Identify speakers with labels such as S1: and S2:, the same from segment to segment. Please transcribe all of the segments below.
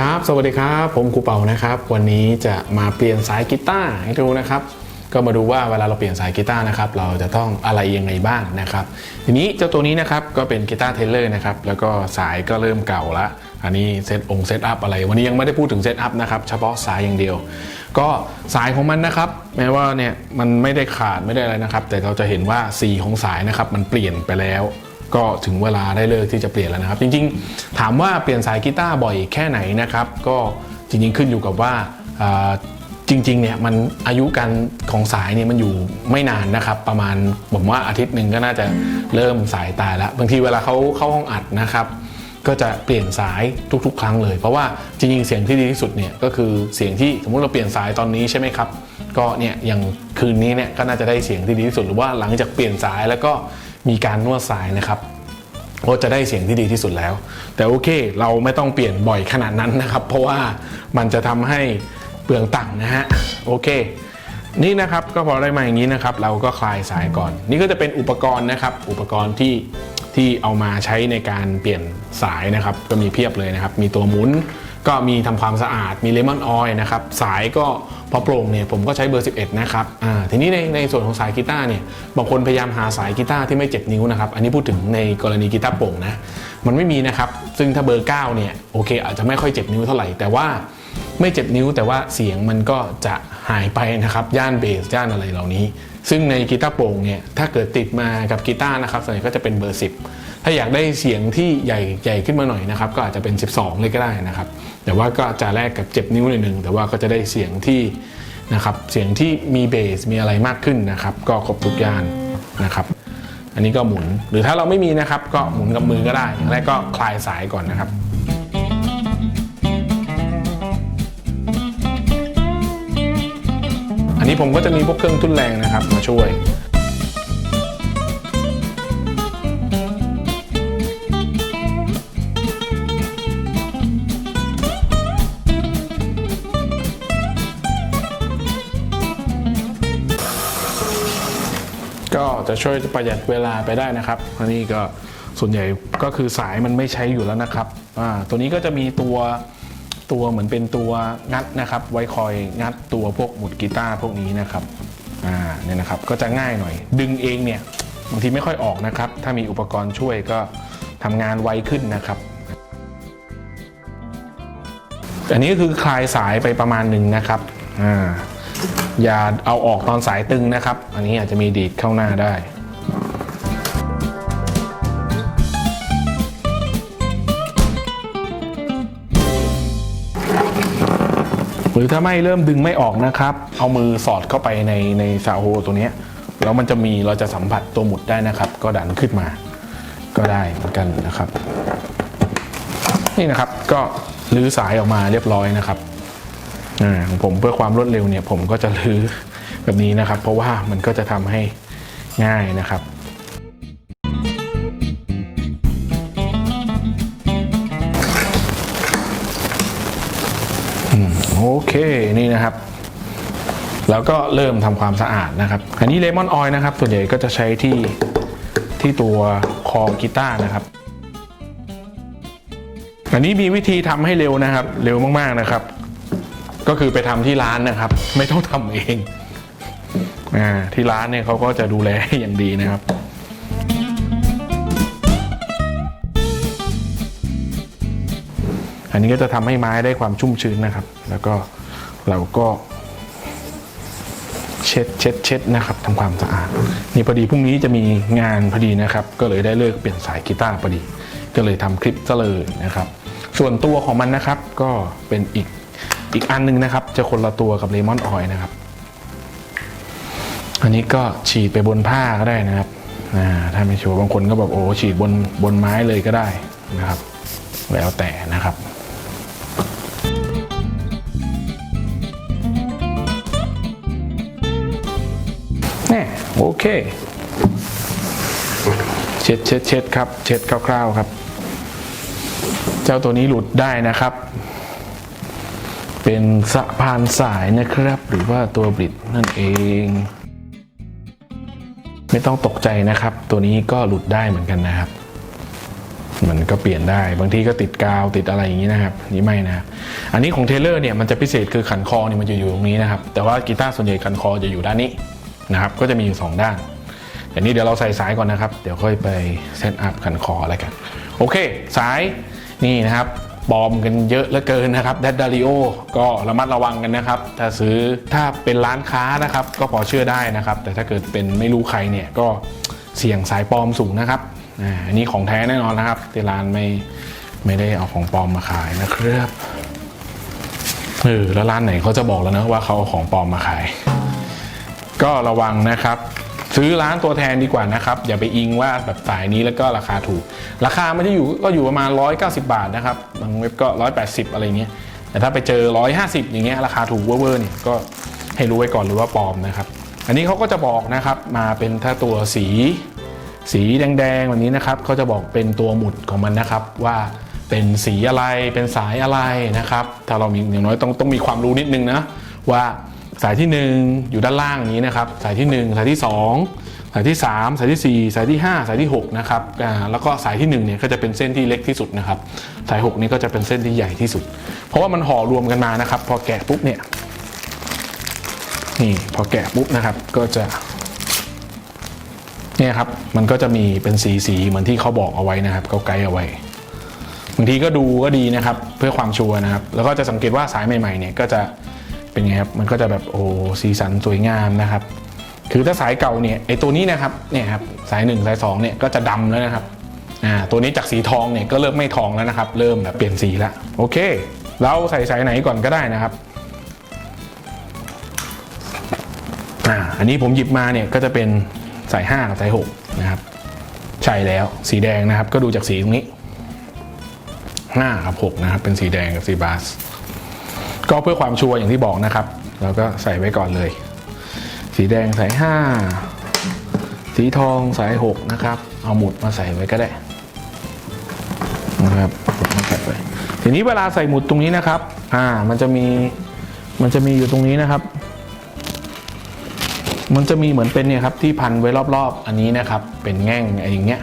S1: ครับ สวัสดีครับ ผมครูเปานะครับ วันนี้จะมาเปลี่ยนสายกีตาร์ให้ดูนะครับ ก็มาดูว่าเวลาเราเปลี่ยนสายกีตาร์นะครับ เราจะต้องอะไรยังไงบ้างนะครับ ทีนี้เจ้าตัวนี้นะครับก็เป็นกีตาร์เทเลอร์นะครับ แล้วก็สายก็เริ่มเก่าละ อันนี้เซตองเซตอัพอะไร วันนี้ยังไม่ได้พูดถึงเซตอัพนะครับ เฉพาะสายอย่างเดียว ก็สายของมันนะครับ แม้ว่าเนี่ยมันไม่ได้ขาดไม่ได้อะไรนะครับ แต่เราจะเห็นว่าสีของสายนะครับมันเปลี่ยนไปแล้ว ก็ถึงเวลาได้เลิกที่จะเปลี่ยนแล้วนะครับ จริงๆ ถามว่าเปลี่ยนสายกีตาร์บ่อยแค่ไหนนะครับ ก็จริงๆขึ้นอยู่กับว่าจริงๆเนี่ยมันอายุการของสายเนี่ยมันอยู่ไม่นานนะครับ ประมาณผมว่าอาทิตย์หนึ่งก็น่าจะเริ่มสายตายแล้ว บางทีเวลาเขาเข้าห้องอัดนะครับ ก็จะเปลี่ยนสายทุกๆ ครั้งเลย เพราะว่าจริงๆเสียงที่ดีที่สุดเนี่ยก็คือเสียงที่สมมุติเราเปลี่ยนสายตอนนี้ใช่ไหมครับ ก็เนี่ยอย่างคืนนี้เนี่ยก็น่าจะได้เสียงที่ดีที่สุดหรือว่าหลังจากเปลี่ยนสายแล้วก็ มีการนวดสายนะครับก็จะได้เสียงที่ดีที่สุดแล้ว แต่โอเคเราไม่ต้องเปลี่ยนบ่อยขนาดนั้นนะครับ เพราะว่ามันจะทำให้เปลืองตังค์นะฮะโอเค นี่นะครับก็พอได้มาอย่างนี้นะครับ เราก็คลายสายก่อน นี่ก็จะเป็นอุปกรณ์นะครับ อุปกรณ์ที่ที่เอามาใช้ในการเปลี่ยนสายนะครับ ก็มีเพียบเลยนะครับ มีตัวหมุน ก็มีทำความสะอาดมีเลมอนออยล์นะครับสายก็พอโปร่งเนี่ยผมก็ใช้เบอร์ 11 นะครับอ่าทีนี้ในในส่วนของสายกีตาร์เนี่ยบางคนพยายามหาสายกีตาร์ที่ไม่7นิ้วนะครับอันนี้พูดถึงในกรณีกีตาร์โปร่งนะมันไม่มีนะครับซึ่งถ้าเบอร์ 9 เนี่ยโอเค อาจจะไม่ค่อย7นิ้วเท่าไหร่แต่ว่าไม่7นิ้วแต่ว่าเสียงมันก็จะหายไปนะครับย่านเบสย่านอะไรเหล่านี้ ซึ่งในกีตาร์โปร่งเนี่ยถ้าเกิดติดมากับกีตาร์นะครับส่วนใหญ่ก็จะเป็นเบอร์ 10 ถ้าอยากได้เสียงที่ใหญ่ใหญ่ขึ้นมาหน่อยนะครับ ก็อาจจะเป็น 12 เลยก็ได้นะครับ แต่ว่าก็จะแลกกับ 7 นิ้วหน่อยหนึ่งแต่ว่าก็จะได้เสียงที่นะครับเสียงที่มีเบสมีอะไรมากขึ้นนะครับ ก็ครบทุกย่านนะครับ อันนี้ก็หมุนหรือถ้าเราไม่มีนะครับ ก็หมุนกับมือก็ได้อย่างแรกก็คลายสายก่อนนะครับอันนี้ผมก็จะมีพวกเครื่องทุนแรงนะครับมาช่วย จะช่วยประหยัดเวลาไปได้นะครับอันนี้ก็ส่วนใหญ่ก็คือสายมันไม่ใช้อยู่แล้วนะครับอ่าตัวนี้ก็จะมีตัวตัวเหมือนเป็นตัวงัดนะครับ ไว้คอยงัดตัวพวกหมุดกีตาร์พวกนี้นะครับอ่าเนี่ยนะครับก็จะง่ายหน่อย ดึงเองเนี่ยบางทีไม่ค่อยออกนะครับ ถ้ามีอุปกรณ์ช่วยก็ทำงานไวขึ้นนะครับ อันนี้ก็คือคลายสายไปประมาณหนึ่งนะครับอ่า อย่าเอาออกตอนสายตึงนะครับ อันนี้อาจจะมีดีดเข้าหน้าได้หรือถ้าไม่เริ่มดึงไม่ออกนะครับ เอามือสอดเข้าไปในในซาโฮตัวนี้แล้วมันจะมีเราจะสัมผัสตัวหมุดได้นะครับ ก็ดันขึ้นมา ก็ได้เหมือนกันนะครับ นี่นะครับก็ลื้อสายออกมาเรียบร้อยนะครับ ของผมเพื่อความรวดเร็วเนี่ยผมก็จะลื้อแบบนี้นะครับ เพราะว่ามันก็จะทำให้ง่ายนะครับอโอเคนี่นะครับ แล้วก็เริ่มทำความสะอาดนะครับ อันนี้เลมอนออยล์นะครับส่วนใหญ่ก็จะใช้ที่ที่ตัวคอกีตาร์นะครับอันนี้มีวิธีทำให้เร็วนะครับ เร็วมากๆนะครับ ก็คือไปทำที่ร้านนะครับ ไม่ต้องทำเองอ่าที่ร้านเนี่ยเขาก็จะดูแลให้อย่างดีนะครับอันนี้ก็จะทำให้ไม้ได้ความชุ่มชื้นนะครับ แล้วก็เราก็ เช็ดเช็ดเช็ดนะครับทำความสะอาด นี่พอดีพรุ่งนี้จะมีงานพอดีนะครับ ก็เลยได้เลิกเปลี่ยนสายกีตาร์พอดี ก็เลยทำคลิปซะเลยนะครับ ส่วนตัวของมันนะครับก็เป็นอีก อีกอันหนึงนะครับ จะคนละตัวกับเลมอนออยนะครับ อันนี้ก็ฉีดไปบนผ้าก็ได้นะครับถ้าไม่ชัวร์บางคนก็แบบโอ้ฉีดบนบนไม้เลยก็ได้นะครับ แล้วแต่นะครับแน่โอเค เช็ดเช็ดเช็ดครับ เช็ดคร่าวๆครับ เจ้าตัวนี้หลุดได้นะครับ เป็นสะพานสายนะครับ หรือว่าตัวบริดนั่นเอง ไม่ต้องตกใจนะครับ ตัวนี้ก็หลุดได้เหมือนกันนะครับ มันก็เปลี่ยนได้บางทีก็ติดกาวติดอะไรอย่างนี้นะครับ นี่ไม่นะครับอันนี้ของเทเลอร์เนี่ยมันจะพิเศษคือขันคอเนี่ยมันจะอยู่ตรงนี้นะครับ แต่ว่ากีตาร์ส่วนใหญ่ขันคอจะอยู่ด้านนี้นะครับ ก็จะมีอยู่สองด้านแต่นี้เดี๋ยวเราใส่สายก่อนนะครับ เดี๋ยวค่อยไปเซตอัพขันคออะไรกัน โอเค สายนี่นะครับ บอมกันเยอะเหลือเกินนะครับแดดดาริโอก็ระมัดระวังกันนะครับ ถ้าซื้อถ้าเป็นร้านค้านะครับ ก็พอเชื่อได้นะครับ แต่ถ้าเกิดเป็นไม่รู้ใครเนี่ยก็เสี่ยงสายปลอมสูงนะครับอันนี้ของแท้แน่นอนนะครับที่ร้านไม่ไม่ได้เอาของปลอมมาขายนะครับเออแล้วร้านไหนเขาจะบอกแล้วนะว่าเขาเอาของปลอมมาขาย ก็ระวังนะครับ ซื้อร้านตัวแทนดีกว่านะครับ อย่าไปอิงว่าแบบสายนี้แล้วก็ราคาถูก ราคาไม่ได้อยู่ก็อยู่ประมาณ 190 บาทนะครับบางเว็บก็ 180 อะไรเงี้ยแต่ถ้าไปเจอ 150 อย่างเงี้ยราคาถูกเวอร์เนี่ยก็ให้รู้ไว้ก่อนหรือว่าปลอมนะครับ อันนี้เขาก็จะบอกนะครับมาเป็นถ้าตัวสี สีแดงๆแบบนี้นะครับเขาจะบอกเป็นตัวหมุดของมันนะครับว่าเป็นสีอะไรเป็นสายอะไรนะครับ ถ้าเรามีอย่างน้อยต้องต้องมีความรู้นิดนึงนะว่า สายที่ 1 อยู่ด้านล่างนี้นะครับ สายที่ 1 สายที่ 2 สายที่ 3 สายทีสี่4 สายที่ 5 สายที่6นะครับอ่าแล้วก็สายที่1เนี่ยก็จะเป็นเส้นที่เล็กที่สุดนะครับ สาย 6 นี้ก็จะเป็นเส้นที่ใหญ่ที่สุด เพราะว่ามันห่อรวมกันมานะครับ พอแกะปุ๊บเนี่ยนี่พอแกะปุ๊บนะครับก็จะเนี่ยครับมันก็จะมีเป็นสีสีเหมือนที่เขาบอกเอาไว้นะครับเขาไกด์เอาไว้บางทีก็ดูก็ดีนะครับ เพื่อความชัวร์นะครับ แล้วก็จะสังเกตว่าสายใหม่ๆเนี่ยก็จะ เป็นไงครับมันก็จะแบบโอ้สีสันสวยงามนะครับ คือถ้าสายเก่าเนี่ยไอตัวนี้นะครับเนี่ยครับสาย1สาย2เนี่ยก็จะดำแล้วนะครับอ่าตัวนี้จากสีทองเนี่ยก็เริ่มไม่ทองแล้วนะครับ เริ่มแบบเปลี่ยนสีแล้วโอเค เราใส่สายไหนก่อนก็ได้นะครับอ่าอันนี้ผมหยิบมาเนี่ยก็จะเป็นสาย5กับสาย6นะครับใช่แล้วสีแดงนะครับก็ดูจากสีตรงนี้5กับ6นะครับเป็นสีแดงกับสีบาส ก็เพื่อความชัวร์อย่างที่บอกนะครับ เราก็ใส่ไว้ก่อนเลย สีแดงใสาย5สีทองสาย6นะครับ เอาหมุดมาใส่ไว้ก็ได้นะครับใส่ไว้ทีนี้เวลาใส่หมุดตรงนี้นะครับ อ่า มันจะมี มันจะมีอยู่ตรงนี้นะครับ มันจะมีเหมือนเป็นเนี่ยครับที่พันไว้รอบๆ อันนี้นะครับ เป็นแง่งอะไรอย่างเงี้ย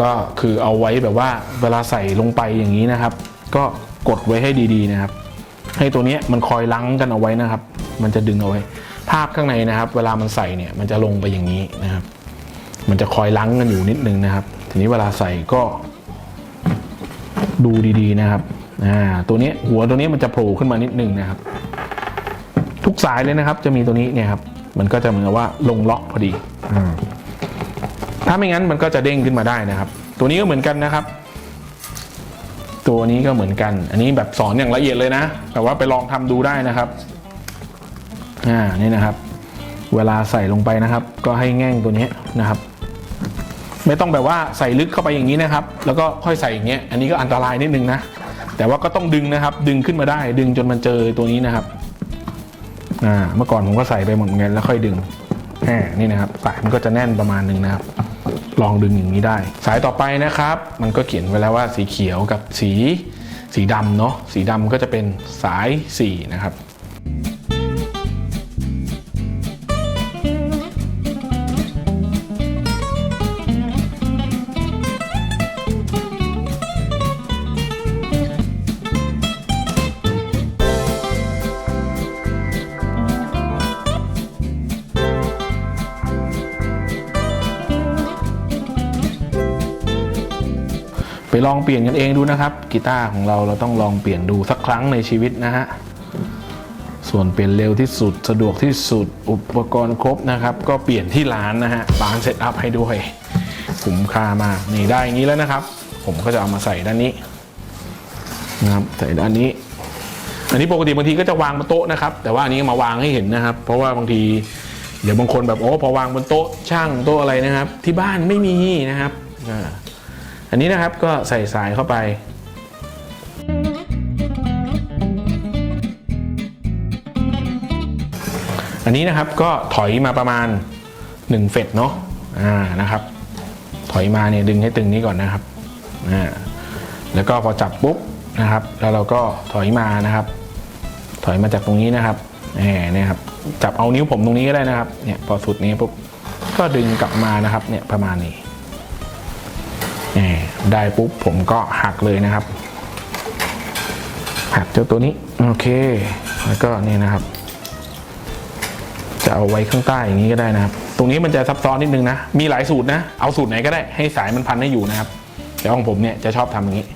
S1: ก็คือเอาไว้แบบว่าเวลาใส่ลงไปอย่างนี้นะครับ ก็กดไว้ให้ดีๆนะครับ ให้ตัวเนี้ยมันคอยลังกันเอาไว้นะครับ มันจะดึงเอาไว้ ภาพข้างในนะครับ เวลามันใส่เนี่ยมันจะลงไปอย่างนี้นะครับ มันจะคอยลังกันอยู่นิดนึงนะครับ ทีนี้เวลาใส่ก็ดูดีๆนะครับอ่าตัวเนี้ยหัวตัวเนี้ยมันจะโผล่ขึ้นมานิดนึงนะครับ ทุกสายเลยนะครับ จะมีตัวนี้เนี่ยครับมันก็จะเหมือนกับว่าลงล็อกพอดีอืมถ้าไม่งั้นมันก็จะเด้งขึ้นมาได้นะครับ ตัวนี้ก็เหมือนกันนะครับ ตัวนี้ก็เหมือนกัน อันนี้แบบสอนอย่างละเอียดเลยนะ แต่ว่าไปลองทำดูได้นะครับ อ่า นี่นะครับ เวลาใส่ลงไปนะครับ ก็ให้แง่งตัวนี้นะครับ ไม่ต้องแบบว่าใส่ลึกเข้าไปอย่างนี้นะครับ แล้วก็ค่อยใส่อย่างเงี้ย อันนี้ก็อันตรายนิดนึงนะ แต่ว่าก็ต้องดึงนะครับ ดึงขึ้นมาได้ ดึงจนมันเจอตัวนี้นะครับ อ่า เมื่อก่อนผมก็ใส่ไปหมดเหมือนกันแล้วค่อยดึง แหมนี่นะครับสายมันก็จะแน่นประมาณหนึ่งนะครับ ลองดึงอย่างนี้ได้ สายต่อไปนะครับ มันก็เขียนไว้แล้วว่าสีเขียวกับสีสีดำเนาะสีดำก็จะเป็นสาย4นะครับ องเปลี่ยนกันเองดูนะครับกีตาร์ของเราเราต้องลองเปลี่ยนดูสักครั้งในชีวิตนะฮะส่วนเปลี่ยนเร็วที่สุดสะดวกที่สุดอุปกรณ์ครบนะครับ ก็เปลี่ยนที่ร้านนะฮะร้านเซตอัพให้ด้วยคุ้มค่ามากนี่ได้อย่างนี้แล้วนะครับ ผมก็จะเอามาใส่ด้านนี้นะครับใส่ด้านนี้ อันนี้ปกติบางทีก็จะวางบนโต๊ะนะครับ แต่ว่าอันนี้มาวางให้เห็นนะครับ เพราะว่าบางทีเดี๋ยวบางคนแบบโอ้พอวางบนโต๊ะช่างโต๊ะอะไรนะครับ ที่บ้านไม่มีนะครับ อันนี้นะครับก็ใส่สายเข้าไป อันนี้นะครับก็ถอยมาประมาณ 1 เฟตเนาะอ่านะครับ ถอยมาเนี่ยดึงให้ตึงนี้ก่อนนะครับอ่าแล้วก็พอจับปุ๊บนะครับ แล้วเราก็ถอยมานะครับ ถอยมาจากตรงนี้นะครับแหมเนี่ยครับจับเอานิ้วผมตรงนี้ก็ได้นะครับเนี่ยพอสุดนี้ปุ๊บก็ดึงกลับมานะครับเนี่ยประมาณนี้ ได้ปุ๊บผมก็หักเลยนะครับ หักเจ้าตัวนี้ โอเค แล้วก็นี่นะครับ จะเอาไว้ข้างใต้อย่างนี้ก็ได้นะครับ ตรงนี้มันจะซับซ้อนนิดนึงนะ มีหลายสูตรนะ เอาสูตรไหนก็ได้ให้สายมันพันให้อยู่นะครับแต่ของผมเนี่ยจะชอบทำอย่างนี้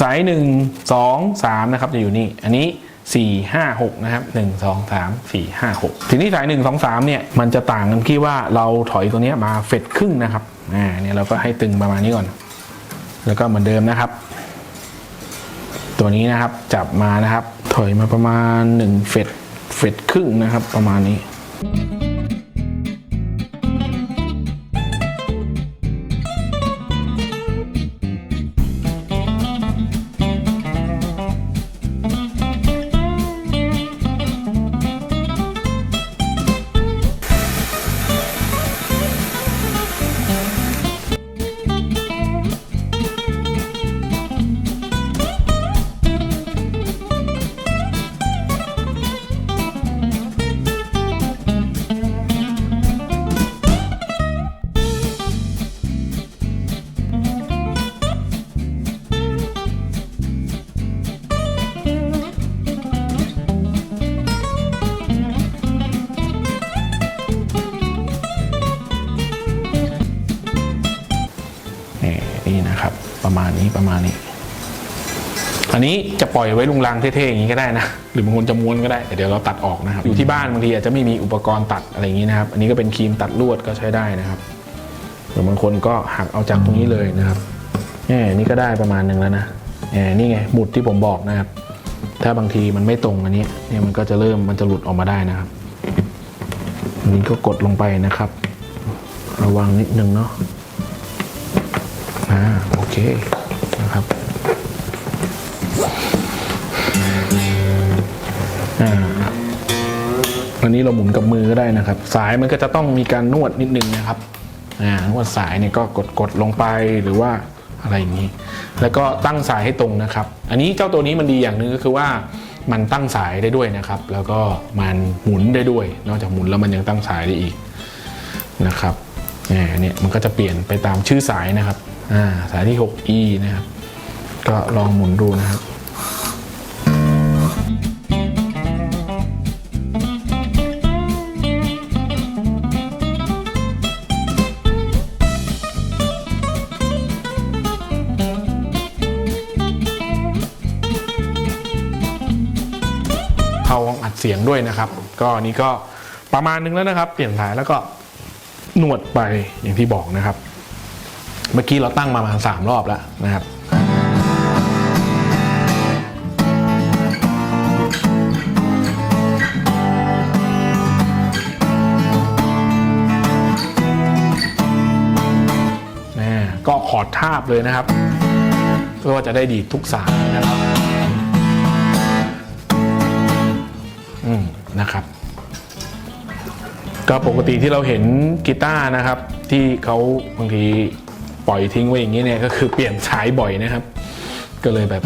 S1: สายหนึ่งสองสามนะครับจะอยู่นี่ อันนี้สี่ห้าหกนะครับหนึ่งสองสามสี่ห้าหกทีนี้สายหนึ่งสองสามเนี่ย มันจะต่างกันที่ว่าเราถอยตัวเนี้ยมาเฟดครึ่งนะครับ อ่า เนี่ยเราก็ให้ตึงประมาณนี้ก่อน แล้วก็เหมือนเดิมนะครับ ตัวนี้นะครับจับมานะครับ ถอยมาประมาณหนึ่งเฟดเฟดครึ่งนะครับ ประมาณนี้ อันนี้จะปล่อยไว้ลุงรังเท่ๆอย่างนี้ก็ได้นะ หรือบางคนจะม้วนก็ได้แต่เดี๋ยวเราตัดออกนะครับ อยู่ที่บ้านบางทีอาจจะไม่มีอุปกรณ์ตัดอะไรอย่างนี้นะครับ อันนี้ก็เป็นครีมตัดลวดก็ใช้ได้นะครับหรือบางคนก็หักเอาจากตรงนี้เลยนะครับแหมนี่ก็ได้ประมาณหนึ่งแล้วนะแหมนี่ไงหมุดที่ผมบอกนะครับ ถ้าบางทีมันไม่ตรงอันนี้เนี่ยมันก็จะเริ่มมันจะหลุดออกมาได้นะครับอันนี้ก็กดลงไปนะครับ ระวังนิดนึงเนาะอ่าโอเคนะครับ อ่าอันนี้เราหมุนกับมือก็ได้นะครับ สายมันก็จะต้องมีการนวดนิดนึงนะครับอ่านวดสายเนี่ยก็กดกดลงไปหรือว่าอะไรอย่างนี้ แล้วก็ตั้งสายให้ตรงนะครับ อันนี้เจ้าตัวนี้มันดีอย่างหนึ่งก็คือว่ามันตั้งสายได้ด้วยนะครับ แล้วก็มันหมุนได้ด้วย นอกจากหมุนแล้วมันยังตั้งสายได้อีกนะครับเนี่ยมันก็จะเปลี่ยนไปตามชื่อสายนะครับ อ่า สายที่ 6e นะครับ ก็ลองหมุนดูนะครับ เสียงด้วยนะครับ ก็นี่ก็ประมาณนึงแล้วนะครับ เปลี่ยนสายแล้วก็นวดไปอย่างที่บอกนะครับ เมื่อกี้เราตั้งมาประมาณสามรอบแล้วนะครับก็ขอดทาบเลยนะครับ เพื่อว่าจะได้ดีทุกสายนะครับ นะครับ ก็ปกติที่เราเห็นกีตาร์นะครับ ที่เขาบางทีปล่อยทิ้งไว้อย่างนี้เนี่ยก็คือเปลี่ยนสายบ่อยนะครับ ก็เลยแบบ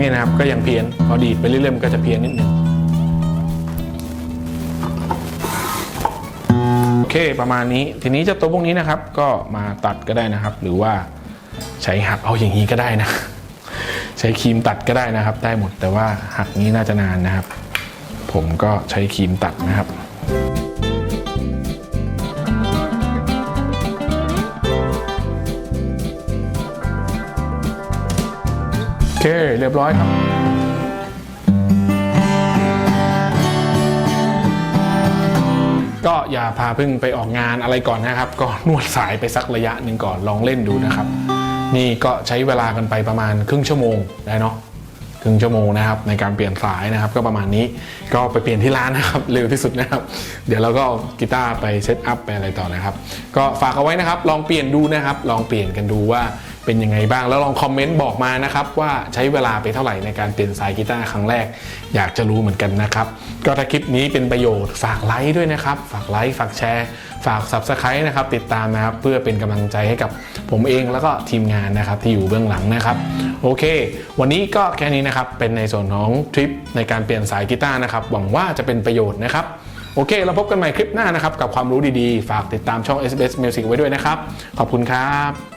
S1: นี่นะครับก็ยังเพี้ยนพอดีดไปเรื่อยๆมันก็จะเพี้ยนนิดนึงโอเคประมาณนี้ทีนี้เจ้าตัวพวกนี้นะครับ ก็มาตัดก็ได้นะครับ หรือว่าใช้หักเอาอย่างนี้ก็ได้นะ ช้ครีมตัดก็ได้นะครับ ได้หมดแต่ว่าหักนี้น่าจะนานนะครับ ผมก็ใช้ครีมตัดนะครับโอเคเรียบร้อยครับก็อย่าพาพึ่งไปออกงานอะไรก่อนนะครับ ก็นวดสายไปสักระยะหนึ่งก่อนลองเล่นดูนะครับ นี่ก็ใช้เวลากันไปประมาณครึ่งชั่วโมงได้เนาะครึ่งชั่วโมงนะครับในการเปลี่ยนสายนะครับ ก็ประมาณนี้ก็ไปเปลี่ยนที่ร้านนะครับเร็วที่สุดนะครับ เดี๋ยวเราก็กีตาร์ไปเซตอัพไปอะไรต่อนะครับ ก็ฝากเอาไว้นะครับ ลองเปลี่ยนดูนะครับ ลองเปลี่ยนกันดูว่า เป็นยังไงบ้าง แล้วลองคอมเมนต์บอกมานะครับว่าใช้เวลาไปเท่าไหร่ในการเปลี่ยนสายกีตาร์ครั้งแรก อยากจะรู้เหมือนกันนะครับ ก็ถ้าคลิปนี้เป็นประโยชน์ฝากไลค์ด้วยนะครับ ฝากไลค์ฝากแชร์ฝาก Subscribe นะครับติดตามนะครับเพื่อเป็นกำลังใจให้กับผมเองแล้วก็ทีมงานนะครับที่อยู่เบื้องหลังนะครับ โอเค วันนี้ก็แค่นี้นะครับเป็นในส่วนของทริปในการเปลี่ยนสายกีตาร์นะครับหวังว่าจะเป็นประโยชน์นะครับโอเค เราพบกันใหม่คลิปหน้านะครับ กับความรู้ดีๆ ฝากติดตามช่อง SBS Music ไว้ด้วยนะครับ ขอบคุณครับ